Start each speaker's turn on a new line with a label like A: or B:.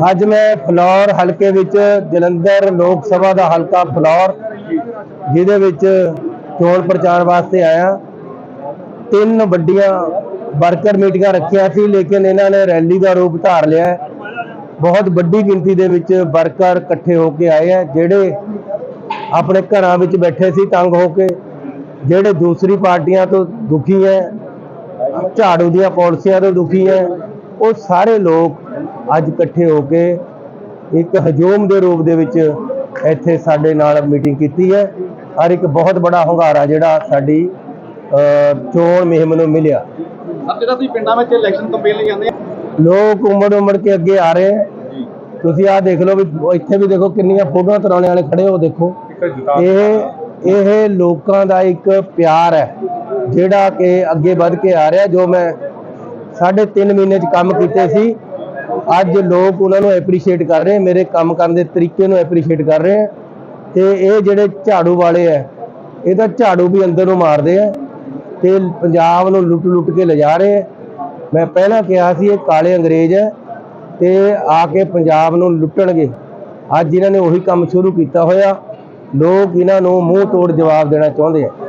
A: ਅੱਜ ਮੈਂ ਫਲੌਰ ਹਲਕੇ ਵਿੱਚ ਜਲੰਧਰ ਲੋਕ ਸਭਾ ਦਾ ਹਲਕਾ ਫਲੌਰ, ਜਿਹਦੇ ਵਿੱਚ ਚੋਣ ਪ੍ਰਚਾਰ ਵਾਸਤੇ ਆਇਆ। ਤਿੰਨ ਵੱਡੀਆਂ ਵਰਕਰ ਮੀਟਿੰਗਾਂ ਰੱਖੀਆਂ ਸੀ, ਲੇਕਿਨ ਇਹਨਾਂ ਨੇ ਰੈਲੀ ਦਾ ਰੂਪ ਧਾਰ ਲਿਆ। ਬਹੁਤ ਵੱਡੀ ਗਿਣਤੀ ਦੇ ਵਿੱਚ ਵਰਕਰ ਇਕੱਠੇ ਹੋ ਕੇ ਆਏ ਆ, ਜਿਹੜੇ ਆਪਣੇ ਘਰਾਂ ਵਿੱਚ ਬੈਠੇ ਸੀ ਤੰਗ ਹੋ ਕੇ, ਜਿਹੜੇ ਦੂਸਰੀ ਪਾਰਟੀਆਂ ਤੋਂ ਦੁਖੀ ਹੈ ਝਾੜੂ ਦੀਆਂ ਪਾਲਿਸੀਆਂ ਤੋਂ ਦੁਖੀ ਹੈ ਉਹ ਸਾਰੇ ਲੋਕ ਅੱਜ ਇਕੱਠੇ ਹੋ ਕੇ ਇੱਕ ਹਜੂਮ ਦੇ ਰੂਪ ਦੇ ਵਿੱਚ ਇੱਥੇ ਸਾਡੇ ਨਾਲ ਮੀਟਿੰਗ ਕੀਤੀ ਹੈ। ਔਰ ਇੱਕ ਬਹੁਤ ਬੜਾ ਹੁੰਗਾਰਾ ਜਿਹੜਾ ਸਾਡੀ ਚੋਣ ਮੁਹਿੰਮ ਨੂੰ ਮਿਲਿਆ।
B: ਸਰ ਜਿਹੜਾ ਤੁਸੀਂ ਪਿੰਡਾਂ ਵਿੱਚ ਇਲੈਕਸ਼ਨ ਕੰਪੇਨ ਲਈ ਜਾਂਦੇ ਆ।
A: ਲੋਕ ਉਮੜ ਉਮੜ ਕੇ ਅੱਗੇ ਆ ਰਹੇ ਹੈ ਤੁਸੀਂ ਆਹ ਦੇਖ ਲਓ ਵੀ ਇੱਥੇ ਵੀ ਦੇਖੋ ਕਿੰਨੀਆਂ ਫੋਟੋਆਂ ਕਰਾਉਣੇ ਵਾਲੇ ਖੜੇ ਹੋ ਦੇਖੋ। ਇਹ ਇਹ ਲੋਕਾਂ ਦਾ ਇੱਕ ਪਿਆਰ ਹੈ ਜਿਹੜਾ ਕਿ ਅੱਗੇ ਵੱਧ ਕੇ ਆ ਰਿਹਾ। ਜੋ ਮੈਂ ਸਾਢੇ ਤਿੰਨ ਮਹੀਨੇ ਚ ਕੰਮ ਕੀਤੇ ਸੀ ਅੱਜ ਲੋਕ ਉਹਨਾਂ ਨੂੰ ਐਪਰੀਸ਼ੀਏਟ ਕਰ ਰਹੇ, ਮੇਰੇ ਕੰਮ ਕਰਨ ਦੇ ਤਰੀਕੇ ਨੂੰ ਐਪਰੀਸ਼ੀਏਟ ਕਰ ਰਹੇ ਹੈ ਤੇ ਇਹ ਜਿਹੜੇ ਝਾੜੂ ਵਾਲੇ ਹੈ ਇਹ ਤਾਂ ਝਾੜੂ ਵੀ ਅੰਦਰ ਨੂੰ ਮਾਰਦੇ ਆ ਤੇ ਪੰਜਾਬ ਨੂੰ ਲੁੱਟ ਲੁੱਟ ਕੇ ਲਿਜਾ ਰਹੇ ਹੈ ਮੈਂ ਪਹਿਲਾਂ ਕਿਹਾ ਸੀ, ਇਹ ਕਾਲੇ ਅੰਗਰੇਜ਼ ਹੈ ਤੇ ਆ ਕੇ ਪੰਜਾਬ ਨੂੰ ਲੁੱਟਣਗੇ। ਅੱਜ ਇਹਨਾਂ ਨੇ ਉਹੀ ਕੰਮ ਸ਼ੁਰੂ ਕੀਤਾ ਹੋਇਆ। ਲੋਕ ਇਹਨਾਂ ਨੂੰ ਮੂੰਹ ਤੋੜ ਜਵਾਬ ਦੇਣਾ ਚਾਹੁੰਦੇ ਆ।